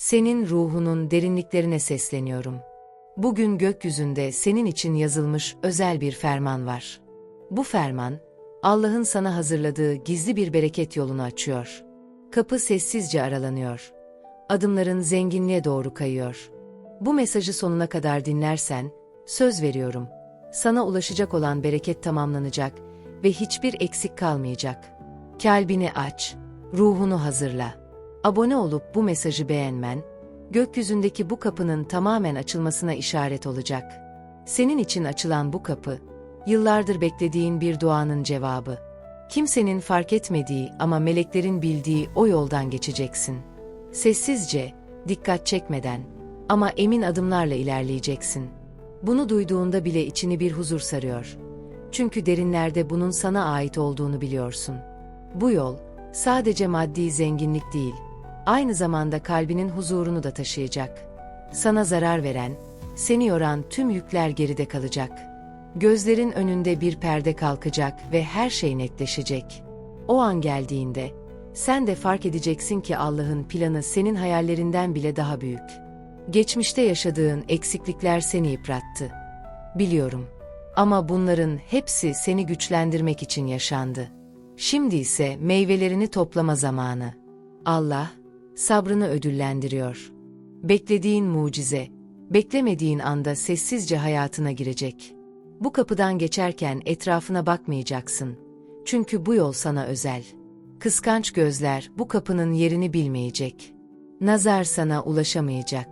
Senin ruhunun derinliklerine sesleniyorum. Bugün gökyüzünde senin için yazılmış özel bir ferman var. Bu ferman, Allah'ın sana hazırladığı gizli bir bereket yolunu açıyor. Kapı sessizce aralanıyor. Adımların zenginliğe doğru kayıyor. Bu mesajı sonuna kadar dinlersen, söz veriyorum, sana ulaşacak olan bereket tamamlanacak ve hiçbir eksik kalmayacak. Kalbini aç, ruhunu hazırla. Abone olup bu mesajı beğenmen, gökyüzündeki bu kapının tamamen açılmasına işaret olacak. Senin için açılan bu kapı, yıllardır beklediğin bir duanın cevabı. Kimsenin fark etmediği ama meleklerin bildiği o yoldan geçeceksin. Sessizce, dikkat çekmeden ama emin adımlarla ilerleyeceksin. Bunu duyduğunda bile içini bir huzur sarıyor. Çünkü derinlerde bunun sana ait olduğunu biliyorsun. Bu yol, sadece maddi zenginlik değil, aynı zamanda kalbinin huzurunu da taşıyacak. Sana zarar veren, seni yoran tüm yükler geride kalacak. Gözlerin önünde bir perde kalkacak ve her şey netleşecek. O an geldiğinde, sen de fark edeceksin ki Allah'ın planı senin hayallerinden bile daha büyük. Geçmişte yaşadığın eksiklikler seni yıprattı. Biliyorum. Ama bunların hepsi seni güçlendirmek için yaşandı. Şimdi ise meyvelerini toplama zamanı. Allah, sabrını ödüllendiriyor. Beklediğin mucize, beklemediğin anda sessizce hayatına girecek. Bu kapıdan geçerken etrafına bakmayacaksın. Çünkü bu yol sana özel. Kıskanç gözler bu kapının yerini bilmeyecek. Nazar sana ulaşamayacak.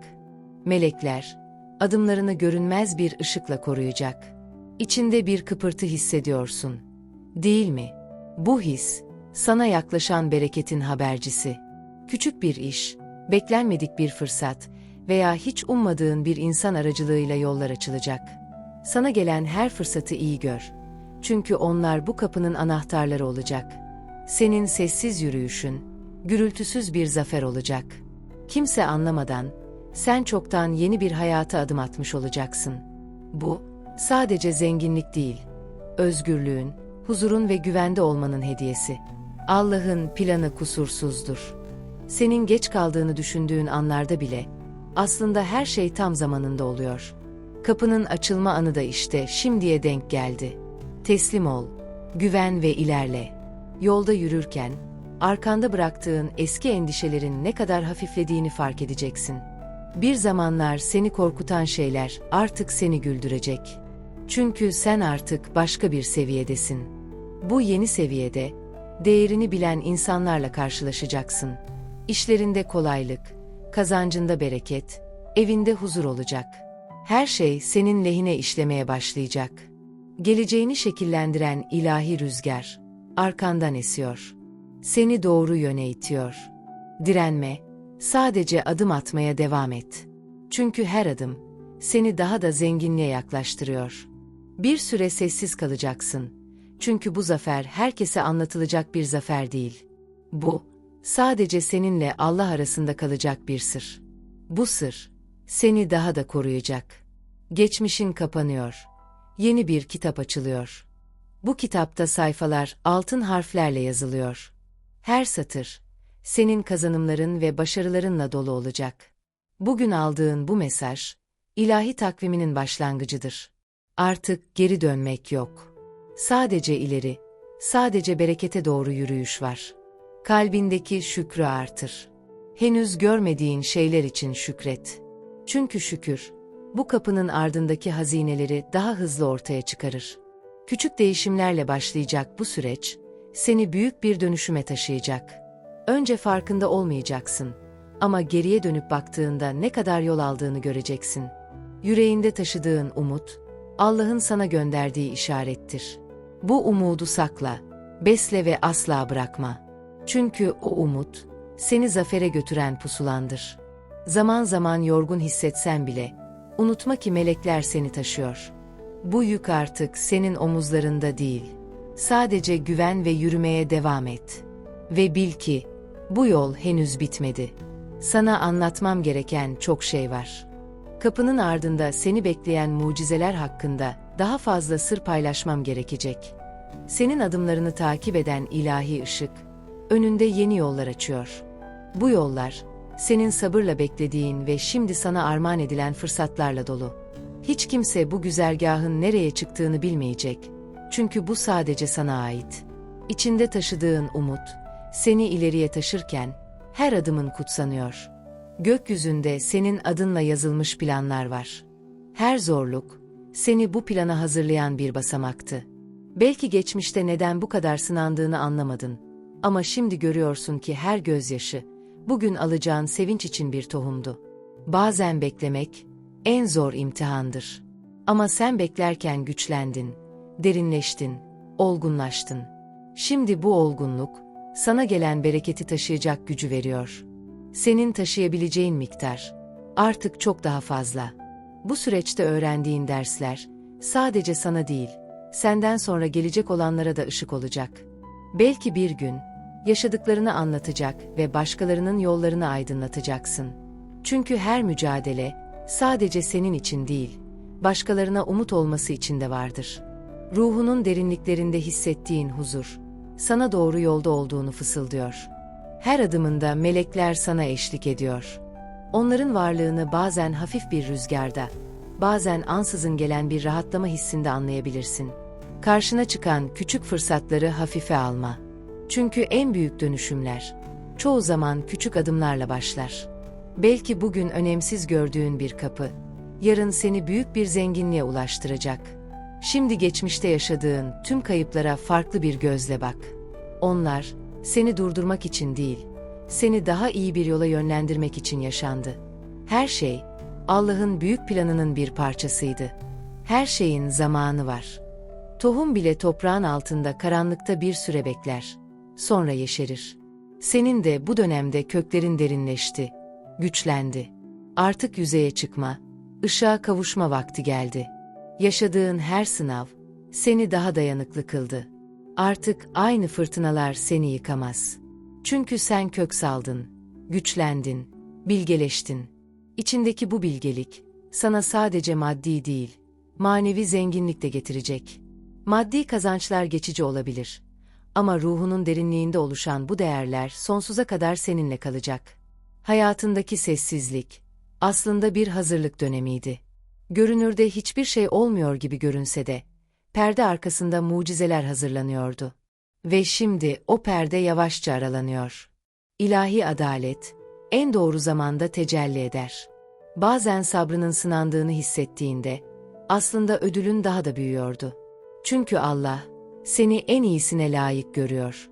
Melekler, adımlarını görünmez bir ışıkla koruyacak. İçinde bir kıpırtı hissediyorsun. Değil mi? Bu his, sana yaklaşan bereketin habercisi. Küçük bir iş, beklenmedik bir fırsat veya hiç ummadığın bir insan aracılığıyla yollar açılacak. Sana gelen her fırsatı iyi gör. Çünkü onlar bu kapının anahtarları olacak. Senin sessiz yürüyüşün, gürültüsüz bir zafer olacak. Kimse anlamadan, sen çoktan yeni bir hayata adım atmış olacaksın. Bu, sadece zenginlik değil, özgürlüğün, huzurun ve güvende olmanın hediyesi. Allah'ın planı kusursuzdur. Senin geç kaldığını düşündüğün anlarda bile, aslında her şey tam zamanında oluyor. Kapının açılma anı da işte şimdiye denk geldi. Teslim ol, güven ve ilerle. Yolda yürürken, arkanda bıraktığın eski endişelerin ne kadar hafiflediğini fark edeceksin. Bir zamanlar seni korkutan şeyler artık seni güldürecek. Çünkü sen artık başka bir seviyedesin. Bu yeni seviyede değerini bilen insanlarla karşılaşacaksın. İşlerinde kolaylık, kazancında bereket, evinde huzur olacak. Her şey senin lehine işlemeye başlayacak. Geleceğini şekillendiren ilahi rüzgar arkandan esiyor. Seni doğru yöne itiyor. Direnme, sadece adım atmaya devam et. Çünkü her adım seni daha da zenginliğe yaklaştırıyor. Bir süre sessiz kalacaksın. Çünkü bu zafer herkese anlatılacak bir zafer değil. Bu, sadece seninle Allah arasında kalacak bir sır. Bu sır, seni daha da koruyacak. Geçmişin kapanıyor. Yeni bir kitap açılıyor. Bu kitapta sayfalar altın harflerle yazılıyor. Her satır, senin kazanımların ve başarılarınla dolu olacak. Bugün aldığın bu mesaj, ilahi takviminin başlangıcıdır. Artık geri dönmek yok. Sadece ileri, sadece berekete doğru yürüyüş var. Kalbindeki şükrü artır. Henüz görmediğin şeyler için şükret. Çünkü şükür, bu kapının ardındaki hazineleri daha hızlı ortaya çıkarır. Küçük değişimlerle başlayacak bu süreç, seni büyük bir dönüşüme taşıyacak. Önce farkında olmayacaksın ama geriye dönüp baktığında ne kadar yol aldığını göreceksin. Yüreğinde taşıdığın umut, Allah'ın sana gönderdiği işarettir. Bu umudu sakla, besle ve asla bırakma. Çünkü o umut, seni zafere götüren pusulandır. Zaman zaman yorgun hissetsen bile, unutma ki melekler seni taşıyor. Bu yük artık senin omuzlarında değil. Sadece güven ve yürümeye devam et. Ve bil ki, bu yol henüz bitmedi. Sana anlatmam gereken çok şey var. Kapının ardında seni bekleyen mucizeler hakkında daha fazla sır paylaşmam gerekecek. Senin adımlarını takip eden ilahi ışık, önünde yeni yollar açıyor. Bu yollar, senin sabırla beklediğin ve şimdi sana armağan edilen fırsatlarla dolu. Hiç kimse bu güzergahın nereye çıktığını bilmeyecek. Çünkü bu sadece sana ait. İçinde taşıdığın umut, seni ileriye taşırken her adımın kutsanıyor. Gökyüzünde senin adınla yazılmış planlar var. Her zorluk, seni bu plana hazırlayan bir basamaktı. Belki geçmişte neden bu kadar sınandığını anlamadın. Ama şimdi görüyorsun ki her gözyaşı, bugün alacağın sevinç için bir tohumdu. Bazen beklemek, en zor imtihandır. Ama sen beklerken güçlendin, derinleştin, olgunlaştın. Şimdi bu olgunluk, sana gelen bereketi taşıyacak gücü veriyor. Senin taşıyabileceğin miktar, artık çok daha fazla. Bu süreçte öğrendiğin dersler, sadece sana değil, senden sonra gelecek olanlara da ışık olacak. Belki bir gün, yaşadıklarını anlatacak ve başkalarının yollarını aydınlatacaksın. Çünkü her mücadele, sadece senin için değil, başkalarına umut olması için de vardır. Ruhunun derinliklerinde hissettiğin huzur, sana doğru yolda olduğunu fısıldıyor. Her adımında melekler sana eşlik ediyor. Onların varlığını bazen hafif bir rüzgarda, bazen ansızın gelen bir rahatlama hissinde anlayabilirsin. Karşına çıkan küçük fırsatları hafife alma. Çünkü en büyük dönüşümler, çoğu zaman küçük adımlarla başlar. Belki bugün önemsiz gördüğün bir kapı, yarın seni büyük bir zenginliğe ulaştıracak. Şimdi geçmişte yaşadığın tüm kayıplara farklı bir gözle bak. Onlar, seni durdurmak için değil, seni daha iyi bir yola yönlendirmek için yaşandı. Her şey, Allah'ın büyük planının bir parçasıydı. Her şeyin zamanı var. Tohum bile toprağın altında karanlıkta bir süre bekler. Sonra yeşerir. Senin de bu dönemde köklerin derinleşti, güçlendi. Artık yüzeye çıkma, ışığa kavuşma vakti geldi. Yaşadığın her sınav, seni daha dayanıklı kıldı. Artık aynı fırtınalar seni yıkamaz. Çünkü sen kök saldın, güçlendin, bilgeleştin. İçindeki bu bilgelik, sana sadece maddi değil, manevi zenginlik de getirecek. Maddi kazançlar geçici olabilir. Ama ruhunun derinliğinde oluşan bu değerler sonsuza kadar seninle kalacak. Hayatındaki sessizlik, aslında bir hazırlık dönemiydi. Görünürde hiçbir şey olmuyor gibi görünse de, perde arkasında mucizeler hazırlanıyordu. Ve şimdi o perde yavaşça aralanıyor. İlahi adalet, en doğru zamanda tecelli eder. Bazen sabrının sınandığını hissettiğinde, aslında ödülün daha da büyüyordu. Çünkü Allah, seni en iyisine layık görüyor.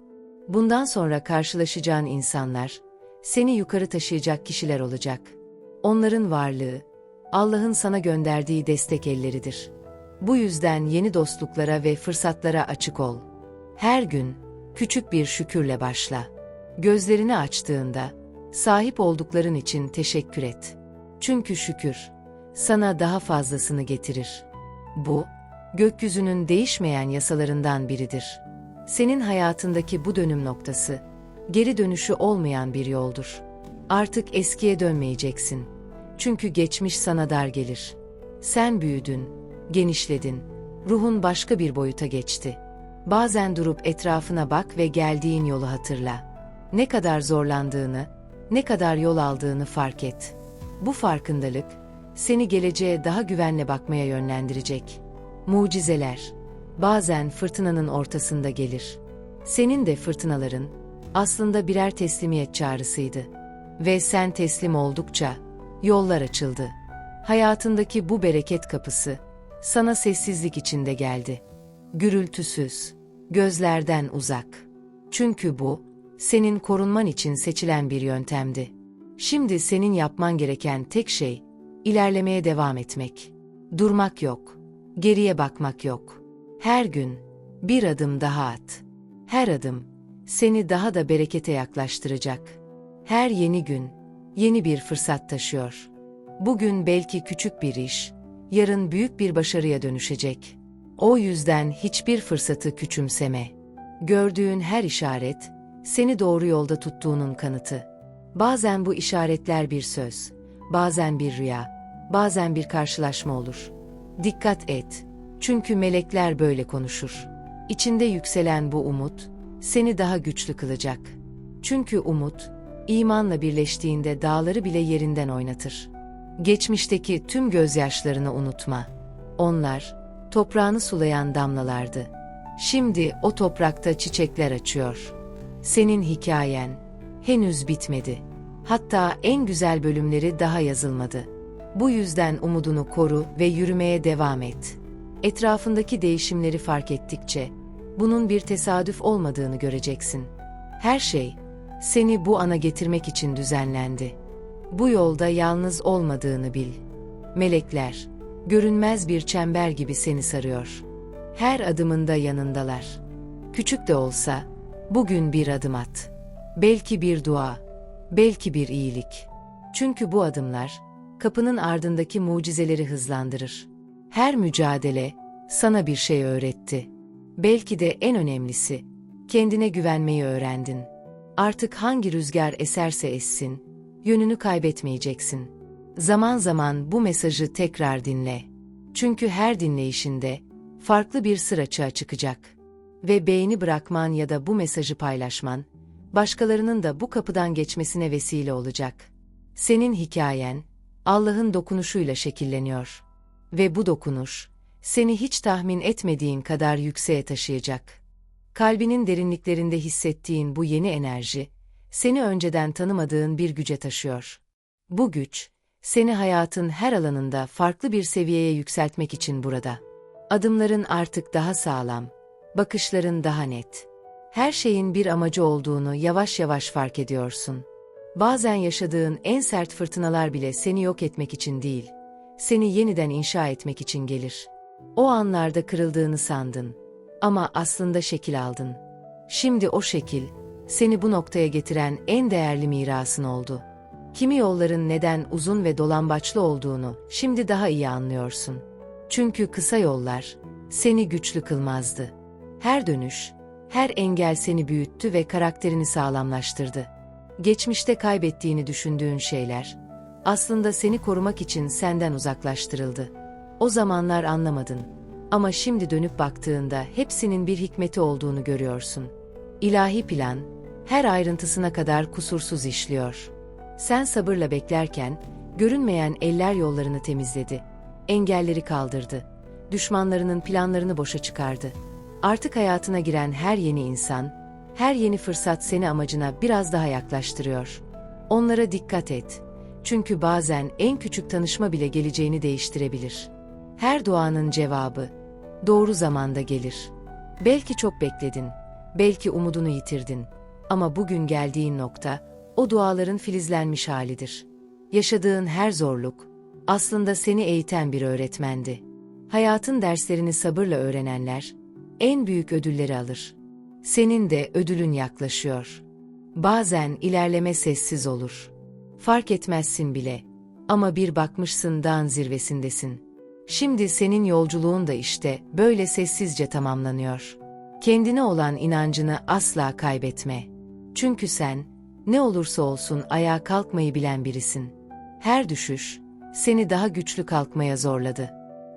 Bundan sonra karşılaşacağın insanlar, seni yukarı taşıyacak kişiler olacak. Onların varlığı, Allah'ın sana gönderdiği destek elleridir. Bu yüzden yeni dostluklara ve fırsatlara açık ol. Her gün, küçük bir şükürle başla. Gözlerini açtığında, sahip oldukların için teşekkür et. Çünkü şükür, sana daha fazlasını getirir. Bu, gökyüzünün değişmeyen yasalarından biridir. Senin hayatındaki bu dönüm noktası, geri dönüşü olmayan bir yoldur. Artık eskiye dönmeyeceksin. Çünkü geçmiş sana dar gelir. Sen büyüdün, genişledin, ruhun başka bir boyuta geçti. Bazen durup etrafına bak ve geldiğin yolu hatırla. Ne kadar zorlandığını, ne kadar yol aldığını fark et. Bu farkındalık, seni geleceğe daha güvenle bakmaya yönlendirecek. Mucizeler, bazen fırtınanın ortasında gelir. Senin de fırtınaların, aslında birer teslimiyet çağrısıydı. Ve sen teslim oldukça, yollar açıldı. Hayatındaki bu bereket kapısı, sana sessizlik içinde geldi. Gürültüsüz, gözlerden uzak. Çünkü bu, senin korunman için seçilen bir yöntemdi. Şimdi senin yapman gereken tek şey, ilerlemeye devam etmek. Durmak yok, geriye bakmak yok. Her gün, bir adım daha at. Her adım, seni daha da berekete yaklaştıracak. Her yeni gün, yeni bir fırsat taşıyor. Bugün belki küçük bir iş, yarın büyük bir başarıya dönüşecek. O yüzden hiçbir fırsatı küçümseme. Gördüğün her işaret, seni doğru yolda tuttuğunun kanıtı. Bazen bu işaretler bir söz, bazen bir rüya, bazen bir karşılaşma olur. Dikkat et, çünkü melekler böyle konuşur. İçinde yükselen bu umut, seni daha güçlü kılacak. Çünkü umut, imanla birleştiğinde dağları bile yerinden oynatır. Geçmişteki tüm gözyaşlarını unutma. Onlar, toprağını sulayan damlalardı. Şimdi o toprakta çiçekler açıyor. Senin hikayen henüz bitmedi. Hatta en güzel bölümleri daha yazılmadı. Bu yüzden umudunu koru ve yürümeye devam et. Etrafındaki değişimleri fark ettikçe bunun bir tesadüf olmadığını göreceksin. Her şey seni bu ana getirmek için düzenlendi. Bu yolda yalnız olmadığını bil. Melekler görünmez bir çember gibi seni sarıyor. Her adımında yanındalar. Küçük de olsa bugün bir adım at. Belki bir dua, belki bir iyilik. Çünkü bu adımlar kapının ardındaki mucizeleri hızlandırır. Her mücadele sana bir şey öğretti. Belki de en önemlisi kendine güvenmeyi öğrendin. Artık hangi rüzgar eserse essin, yönünü kaybetmeyeceksin. Zaman zaman bu mesajı tekrar dinle. Çünkü her dinleyişinde farklı bir sır açığa çıkacak. Ve beğeni bırakman ya da bu mesajı paylaşman, başkalarının da bu kapıdan geçmesine vesile olacak. Senin hikayen, Allah'ın dokunuşuyla şekilleniyor. Ve bu dokunuş, seni hiç tahmin etmediğin kadar yükseğe taşıyacak. Kalbinin derinliklerinde hissettiğin bu yeni enerji, seni önceden tanımadığın bir güce taşıyor. Bu güç, seni hayatın her alanında farklı bir seviyeye yükseltmek için burada. Adımların artık daha sağlam, bakışların daha net. Her şeyin bir amacı olduğunu yavaş yavaş fark ediyorsun. Bazen yaşadığın en sert fırtınalar bile seni yok etmek için değil, seni yeniden inşa etmek için gelir. O anlarda kırıldığını sandın ama aslında şekil aldın. Şimdi o şekil, seni bu noktaya getiren en değerli mirasın oldu. Kimi yolların neden uzun ve dolambaçlı olduğunu şimdi daha iyi anlıyorsun. Çünkü kısa yollar seni güçlü kılmazdı. Her dönüş, her engel seni büyüttü ve karakterini sağlamlaştırdı. Geçmişte kaybettiğini düşündüğün şeyler, aslında seni korumak için senden uzaklaştırıldı. O zamanlar anlamadın. Ama şimdi dönüp baktığında hepsinin bir hikmeti olduğunu görüyorsun. İlahi plan, her ayrıntısına kadar kusursuz işliyor. Sen sabırla beklerken, görünmeyen eller yollarını temizledi. Engelleri kaldırdı. Düşmanlarının planlarını boşa çıkardı. Artık hayatına giren her yeni insan, her yeni fırsat seni amacına biraz daha yaklaştırıyor. Onlara dikkat et. Çünkü bazen en küçük tanışma bile geleceğini değiştirebilir. Her duanın cevabı doğru zamanda gelir. Belki çok bekledin, belki umudunu yitirdin ama bugün geldiğin nokta o duaların filizlenmiş halidir. Yaşadığın her zorluk aslında seni eğiten bir öğretmendi. Hayatın derslerini sabırla öğrenenler en büyük ödülleri alır. Senin de ödülün yaklaşıyor. Bazen ilerleme sessiz olur. Fark etmezsin bile. Ama bir bakmışsın dağın zirvesindesin. Şimdi senin yolculuğun da işte böyle sessizce tamamlanıyor. Kendine olan inancını asla kaybetme. Çünkü sen, ne olursa olsun ayağa kalkmayı bilen birisin. Her düşüş, seni daha güçlü kalkmaya zorladı.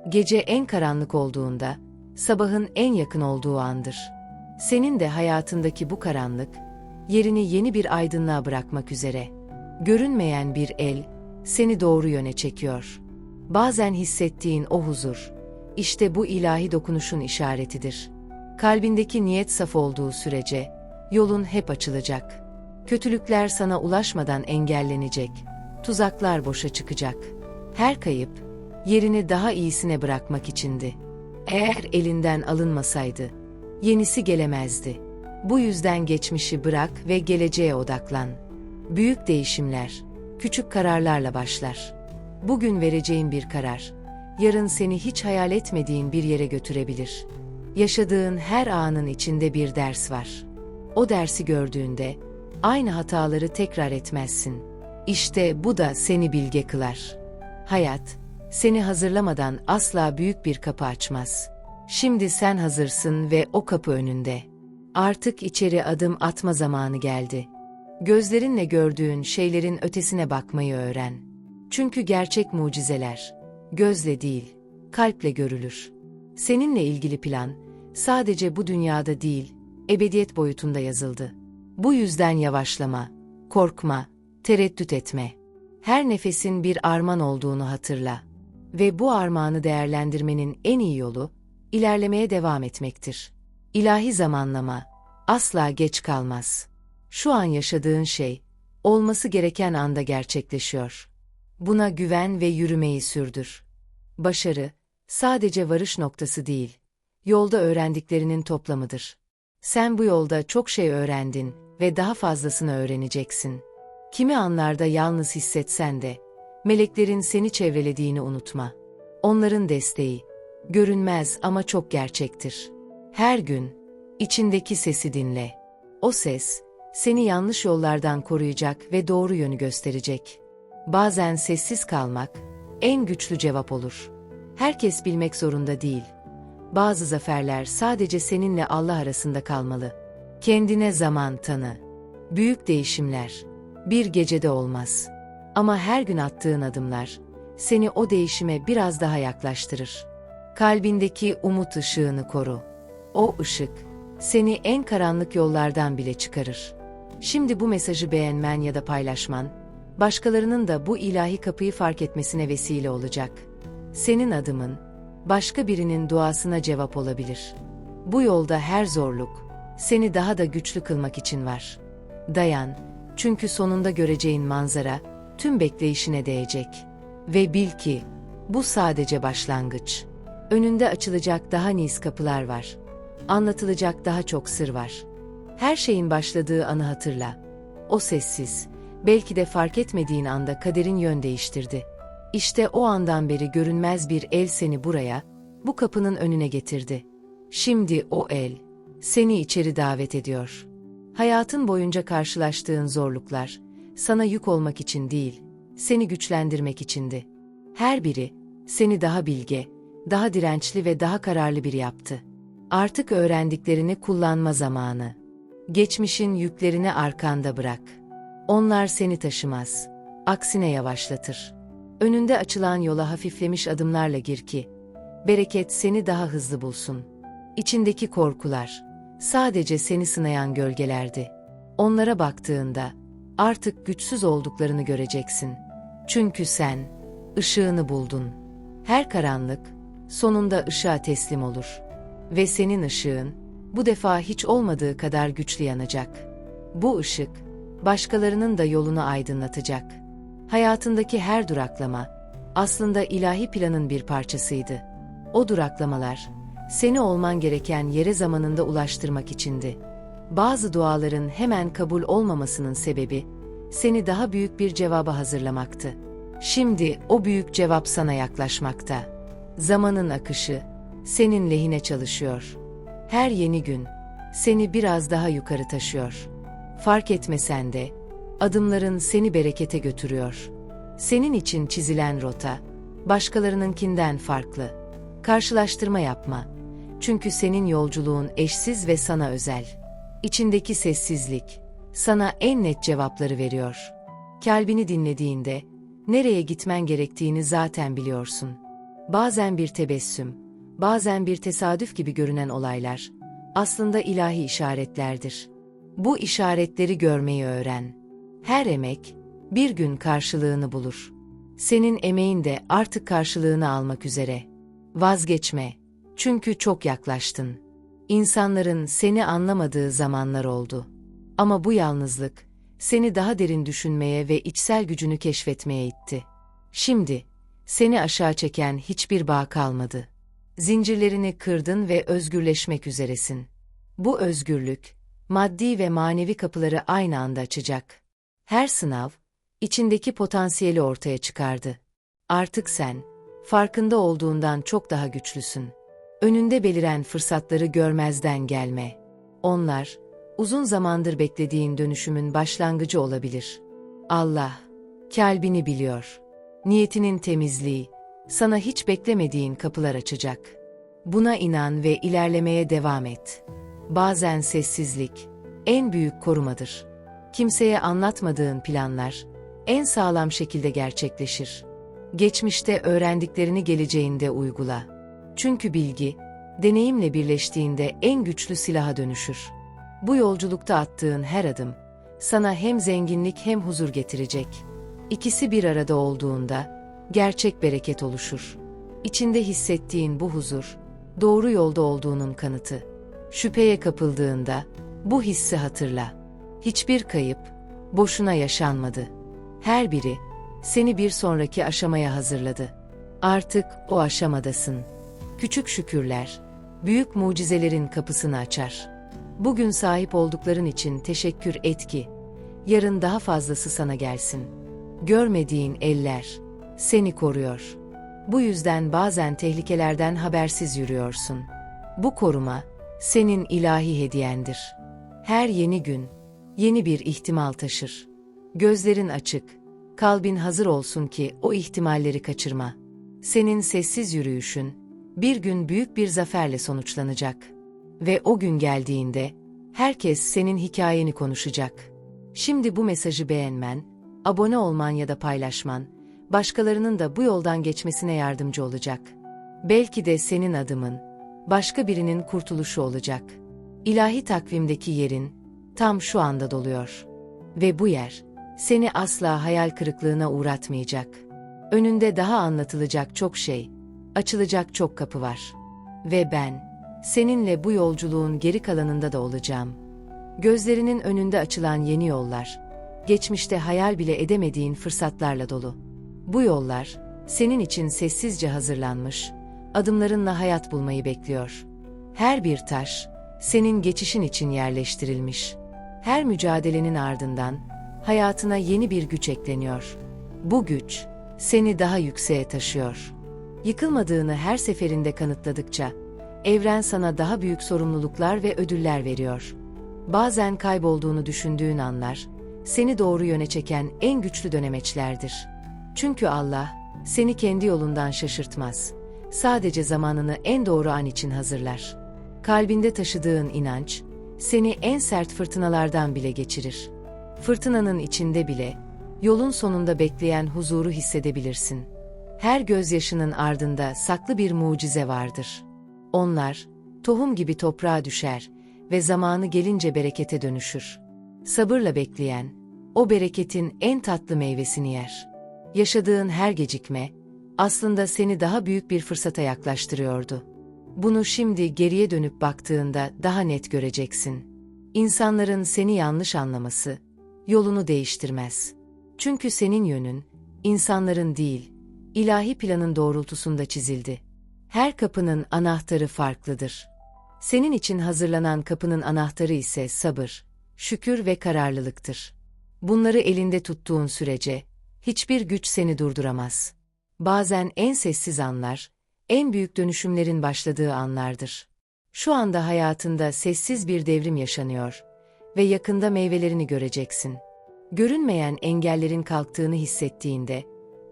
Gece en karanlık olduğunda, sabahın en yakın olduğu andır. Senin de hayatındaki bu karanlık, yerini yeni bir aydınlığa bırakmak üzere. Görünmeyen bir el, seni doğru yöne çekiyor. Bazen hissettiğin o huzur, işte bu ilahi dokunuşun işaretidir. Kalbindeki niyet saf olduğu sürece, yolun hep açılacak. Kötülükler sana ulaşmadan engellenecek, tuzaklar boşa çıkacak. Her kayıp, yerini daha iyisine bırakmak içindi. Eğer elinden alınmasaydı, yenisi gelemezdi. Bu yüzden geçmişi bırak ve geleceğe odaklan. Büyük değişimler, küçük kararlarla başlar. Bugün vereceğin bir karar, yarın seni hiç hayal etmediğin bir yere götürebilir. Yaşadığın her anın içinde bir ders var. O dersi gördüğünde, aynı hataları tekrar etmezsin. İşte bu da seni bilge kılar. Hayat, seni hazırlamadan asla büyük bir kapı açmaz. Şimdi sen hazırsın ve o kapı önünde. Artık içeri adım atma zamanı geldi. Gözlerinle gördüğün şeylerin ötesine bakmayı öğren. Çünkü gerçek mucizeler gözle değil, kalple görülür. Seninle ilgili plan sadece bu dünyada değil, ebediyet boyutunda yazıldı. Bu yüzden yavaşlama, Korkma, tereddüt etme. Her nefesin bir armağan olduğunu hatırla. Ve bu armağanı değerlendirmenin en iyi yolu, ilerlemeye devam etmektir. İlahi zamanlama, asla geç kalmaz. Şu an yaşadığın şey, olması gereken anda gerçekleşiyor. Buna güven ve yürümeyi sürdür. Başarı, sadece varış noktası değil, yolda öğrendiklerinin toplamıdır. Sen bu yolda çok şey öğrendin ve daha fazlasını öğreneceksin. Kimi anlarda yalnız hissetsen de, meleklerin seni çevrelediğini unutma. Onların desteği, görünmez ama çok gerçektir. Her gün, içindeki sesi dinle. O ses, seni yanlış yollardan koruyacak ve doğru yönü gösterecek. Bazen sessiz kalmak, en güçlü cevap olur. Herkes bilmek zorunda değil. Bazı zaferler sadece seninle Allah arasında kalmalı. Kendine zaman tanı. Büyük değişimler, bir gecede olmaz. Ama her gün attığın adımlar, seni o değişime biraz daha yaklaştırır. Kalbindeki umut ışığını koru. O ışık, seni en karanlık yollardan bile çıkarır. Şimdi bu mesajı beğenmen ya da paylaşman, başkalarının da bu ilahi kapıyı fark etmesine vesile olacak. Senin adımın, başka birinin duasına cevap olabilir. Bu yolda her zorluk, seni daha da güçlü kılmak için var. Dayan, çünkü sonunda göreceğin manzara, tüm bekleyişine değecek. Ve bil ki, bu sadece başlangıç. Önünde açılacak daha nice kapılar var. Anlatılacak daha çok sır var. Her şeyin başladığı anı hatırla. O sessiz, belki de fark etmediğin anda kaderin yön değiştirdi. İşte o andan beri görünmez bir el seni buraya, bu kapının önüne getirdi. Şimdi o el, seni içeri davet ediyor. Hayatın boyunca karşılaştığın zorluklar, sana yük olmak için değil, seni güçlendirmek içindi. Her biri, seni daha bilge, daha dirençli ve daha kararlı biri yaptı. Artık öğrendiklerini kullanma zamanı. Geçmişin yüklerini arkanda bırak. Onlar seni taşımaz. Aksine yavaşlatır. Önünde açılan yola hafiflemiş adımlarla gir ki, bereket seni daha hızlı bulsun. İçindeki korkular, sadece seni sınayan gölgelerdi. Onlara baktığında, artık güçsüz olduklarını göreceksin. Çünkü sen, ışığını buldun. Her karanlık, sonunda ışığa teslim olur. Ve senin ışığın, bu defa hiç olmadığı kadar güçlü yanacak. Bu ışık, başkalarının da yolunu aydınlatacak. Hayatındaki her duraklama, aslında ilahi planın bir parçasıydı. O duraklamalar, seni olman gereken yere zamanında ulaştırmak içindi. Bazı duaların hemen kabul olmamasının sebebi, seni daha büyük bir cevaba hazırlamaktı. Şimdi o büyük cevap sana yaklaşmakta. Zamanın akışı, senin lehine çalışıyor. Her yeni gün, seni biraz daha yukarı taşıyor. Fark etmesen de, adımların seni berekete götürüyor. Senin için çizilen rota, başkalarınınkinden farklı. Karşılaştırma yapma. Çünkü senin yolculuğun eşsiz ve sana özel. İçindeki sessizlik, sana en net cevapları veriyor. Kalbini dinlediğinde, nereye gitmen gerektiğini zaten biliyorsun. Bazen bir tebessüm, bazen bir tesadüf gibi görünen olaylar, aslında ilahi işaretlerdir. Bu işaretleri görmeyi öğren. Her emek, bir gün karşılığını bulur. Senin emeğin de artık karşılığını almak üzere. Vazgeçme, çünkü çok yaklaştın. İnsanların seni anlamadığı zamanlar oldu. Ama bu yalnızlık, seni daha derin düşünmeye ve içsel gücünü keşfetmeye itti. Şimdi, seni aşağı çeken hiçbir bağ kalmadı. Zincirlerini kırdın ve özgürleşmek üzeresin. Bu özgürlük, maddi ve manevi kapıları aynı anda açacak. Her sınav, içindeki potansiyeli ortaya çıkardı. Artık sen, farkında olduğundan çok daha güçlüsün. Önünde beliren fırsatları görmezden gelme. Onlar, uzun zamandır beklediğin dönüşümün başlangıcı olabilir. Allah, kalbini biliyor. Niyetinin temizliği, sana hiç beklemediğin kapılar açacak. Buna inan ve ilerlemeye devam et. Bazen sessizlik, en büyük korumadır. Kimseye anlatmadığın planlar, en sağlam şekilde gerçekleşir. Geçmişte öğrendiklerini geleceğinde uygula. Çünkü bilgi, deneyimle birleştiğinde en güçlü silaha dönüşür. Bu yolculukta attığın her adım, sana hem zenginlik hem huzur getirecek. İkisi bir arada olduğunda gerçek bereket oluşur. İçinde hissettiğin bu huzur, doğru yolda olduğunun kanıtı. Şüpheye kapıldığında bu hissi hatırla. Hiçbir kayıp boşuna yaşanmadı. Her biri seni bir sonraki aşamaya hazırladı. Artık o aşamadasın. Küçük şükürler, büyük mucizelerin kapısını açar. Bugün sahip oldukların için teşekkür et ki, yarın daha fazlası sana gelsin. Görmediğin eller seni koruyor. Bu yüzden bazen tehlikelerden habersiz yürüyorsun. Bu koruma senin ilahi hediyendir. Her yeni gün yeni bir ihtimal taşır. Gözlerin açık, kalbin hazır olsun ki o ihtimalleri kaçırma. Senin sessiz yürüyüşün bir gün büyük bir zaferle sonuçlanacak. Ve o gün geldiğinde herkes senin hikayeni konuşacak. Şimdi bu mesajı beğenmen, abone olman ya da paylaşman, başkalarının da bu yoldan geçmesine yardımcı olacak. Belki de senin adımın, başka birinin kurtuluşu olacak. İlahi takvimdeki yerin, tam şu anda doluyor. Ve bu yer, seni asla hayal kırıklığına uğratmayacak. Önünde daha anlatılacak çok şey, açılacak çok kapı var. Ve ben, seninle bu yolculuğun geri kalanında da olacağım. Gözlerinin önünde açılan yeni yollar, geçmişte hayal bile edemediğin fırsatlarla dolu. Bu yollar, senin için sessizce hazırlanmış, adımlarınla hayat bulmayı bekliyor. Her bir taş, senin geçişin için yerleştirilmiş. Her mücadelenin ardından, hayatına yeni bir güç ekleniyor. Bu güç, seni daha yükseğe taşıyor. Yıkılmadığını her seferinde kanıtladıkça, evren sana daha büyük sorumluluklar ve ödüller veriyor. Bazen kaybolduğunu düşündüğün anlar, seni doğru yöne çeken en güçlü dönemeçlerdir. Çünkü Allah, seni kendi yolundan şaşırtmaz. Sadece zamanını en doğru an için hazırlar. Kalbinde taşıdığın inanç, seni en sert fırtınalardan bile geçirir. Fırtınanın içinde bile, yolun sonunda bekleyen huzuru hissedebilirsin. Her gözyaşının ardında saklı bir mucize vardır. Onlar, tohum gibi toprağa düşer ve zamanı gelince berekete dönüşür. Sabırla bekleyen, o bereketin en tatlı meyvesini yer. Yaşadığın her gecikme, aslında seni daha büyük bir fırsata yaklaştırıyordu. Bunu şimdi geriye dönüp baktığında daha net göreceksin. İnsanların seni yanlış anlaması, yolunu değiştirmez. Çünkü senin yönün, insanların değil, ilahi planın doğrultusunda çizildi. Her kapının anahtarı farklıdır. Senin için hazırlanan kapının anahtarı ise sabır, şükür ve kararlılıktır. Bunları elinde tuttuğun sürece, hiçbir güç seni durduramaz. Bazen en sessiz anlar, en büyük dönüşümlerin başladığı anlardır. Şu anda hayatında sessiz bir devrim yaşanıyor ve yakında meyvelerini göreceksin. Görünmeyen engellerin kalktığını hissettiğinde,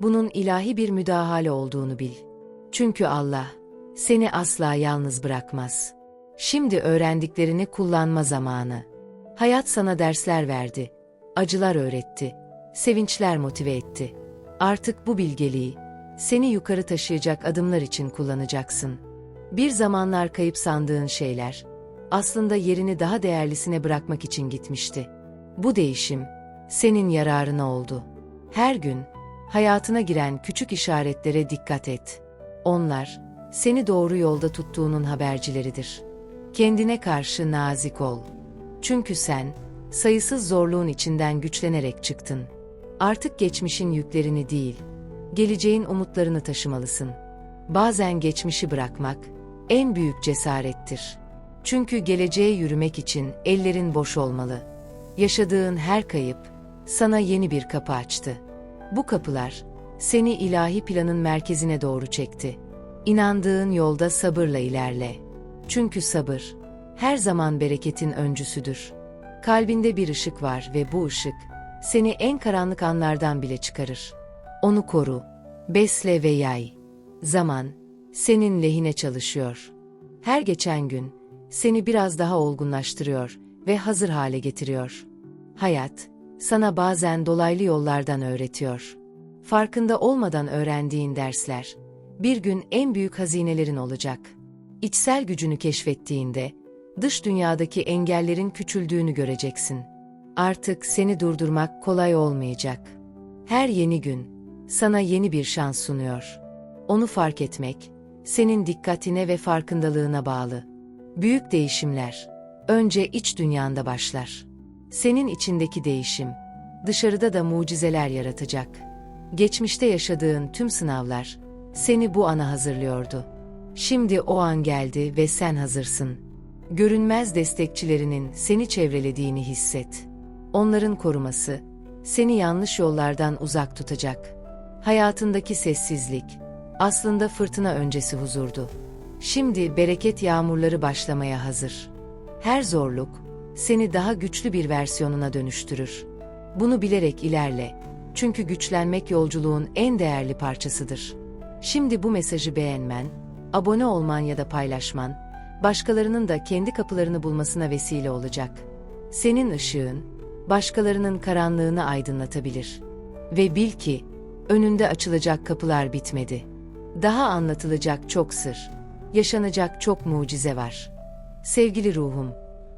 bunun ilahi bir müdahale olduğunu bil. Çünkü Allah, seni asla yalnız bırakmaz. Şimdi öğrendiklerini kullanma zamanı. Hayat sana dersler verdi, acılar öğretti, sevinçler motive etti. Artık bu bilgeliği, seni yukarı taşıyacak adımlar için kullanacaksın. Bir zamanlar kayıp sandığın şeyler, aslında yerini daha değerlisine bırakmak için gitmişti. Bu değişim, senin yararına oldu. Her gün, hayatına giren küçük işaretlere dikkat et. Onlar, seni doğru yolda tuttuğunun habercileridir. Kendine karşı nazik ol. Çünkü sen, sayısız zorluğun içinden güçlenerek çıktın. Artık geçmişin yüklerini değil, geleceğin umutlarını taşımalısın. Bazen geçmişi bırakmak, en büyük cesarettir. Çünkü geleceğe yürümek için ellerin boş olmalı. Yaşadığın her kayıp, sana yeni bir kapı açtı. Bu kapılar, seni ilahi planın merkezine doğru çekti. İnandığın yolda sabırla ilerle. Çünkü sabır, her zaman bereketin öncüsüdür. Kalbinde bir ışık var ve bu ışık, seni en karanlık anlardan bile çıkarır. Onu koru, besle ve yay. Zaman, senin lehine çalışıyor. Her geçen gün, seni biraz daha olgunlaştırıyor ve hazır hale getiriyor. Hayat, sana bazen dolaylı yollardan öğretiyor. Farkında olmadan öğrendiğin dersler, bir gün en büyük hazinelerin olacak. İçsel gücünü keşfettiğinde, dış dünyadaki engellerin küçüldüğünü göreceksin. Artık seni durdurmak kolay olmayacak. Her yeni gün sana yeni bir şans sunuyor. Onu fark etmek senin dikkatine ve farkındalığına bağlı. Büyük değişimler önce iç dünyanda başlar. Senin içindeki değişim dışarıda da mucizeler yaratacak. Geçmişte yaşadığın tüm sınavlar seni bu ana hazırlıyordu. Şimdi o an geldi ve sen hazırsın. Görünmez destekçilerinin seni çevrelediğini hisset. Onların koruması seni yanlış yollardan uzak tutacak. Hayatındaki sessizlik aslında fırtına öncesi huzurdu. Şimdi bereket yağmurları başlamaya hazır. Her zorluk seni daha güçlü bir versiyonuna dönüştürür. Bunu bilerek ilerle. Çünkü güçlenmek yolculuğun en değerli parçasıdır. Şimdi bu mesajı beğenmen, abone olman ya da paylaşman, başkalarının da kendi kapılarını bulmasına vesile olacak. Senin ışığın, başkalarının karanlığını aydınlatabilir. Ve bil ki, önünde açılacak kapılar bitmedi. Daha anlatılacak çok sır, yaşanacak çok mucize var. Sevgili ruhum,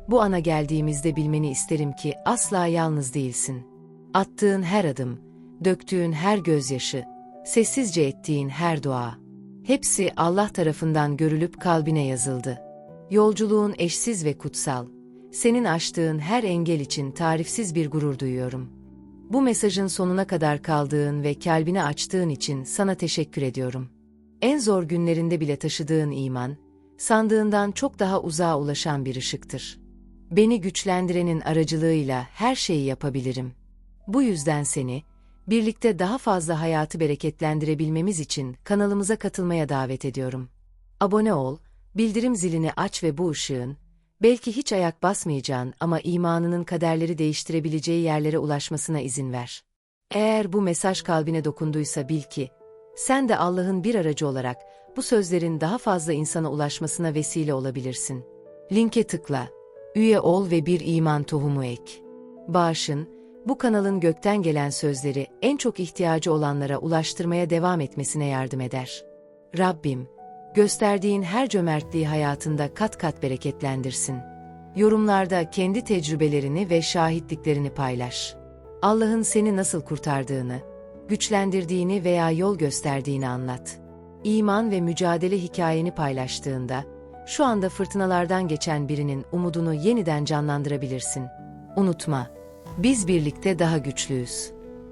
bu ana geldiğimizde bilmeni isterim ki asla yalnız değilsin. Attığın her adım, döktüğün her gözyaşı, sessizce ettiğin her dua, hepsi Allah tarafından görülüp kalbine yazıldı. Yolculuğun eşsiz ve kutsal, senin aştığın her engel için tarifsiz bir gurur duyuyorum. Bu mesajın sonuna kadar kaldığın ve kalbini açtığın için sana teşekkür ediyorum. En zor günlerinde bile taşıdığın iman, sandığından çok daha uzağa ulaşan bir ışıktır. Beni güçlendirenin aracılığıyla her şeyi yapabilirim. Bu yüzden seni, birlikte daha fazla hayatı bereketlendirebilmemiz için kanalımıza katılmaya davet ediyorum. Abone ol, bildirim zilini aç ve bu ışığın, belki hiç ayak basmayacağın ama imanının kaderleri değiştirebileceği yerlere ulaşmasına izin ver. Eğer bu mesaj kalbine dokunduysa bil ki, sen de Allah'ın bir aracı olarak bu sözlerin daha fazla insana ulaşmasına vesile olabilirsin. Linke tıkla, üye ol ve bir iman tohumu ek. Bağışın, bu kanalın gökten gelen sözleri en çok ihtiyacı olanlara ulaştırmaya devam etmesine yardım eder. Rabbim, gösterdiğin her cömertliği hayatında kat kat bereketlendirsin. Yorumlarda kendi tecrübelerini ve şahitliklerini paylaş. Allah'ın seni nasıl kurtardığını, güçlendirdiğini veya yol gösterdiğini anlat. İman ve mücadele hikayeni paylaştığında, şu anda fırtınalardan geçen birinin umudunu yeniden canlandırabilirsin. Unutma, biz birlikte daha güçlüyüz.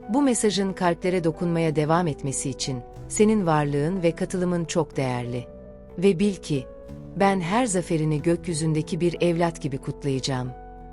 Bu mesajın kalplere dokunmaya devam etmesi için senin varlığın ve katılımın çok değerli. Ve bil ki, ben her zaferini gökyüzündeki bir evlat gibi kutlayacağım.''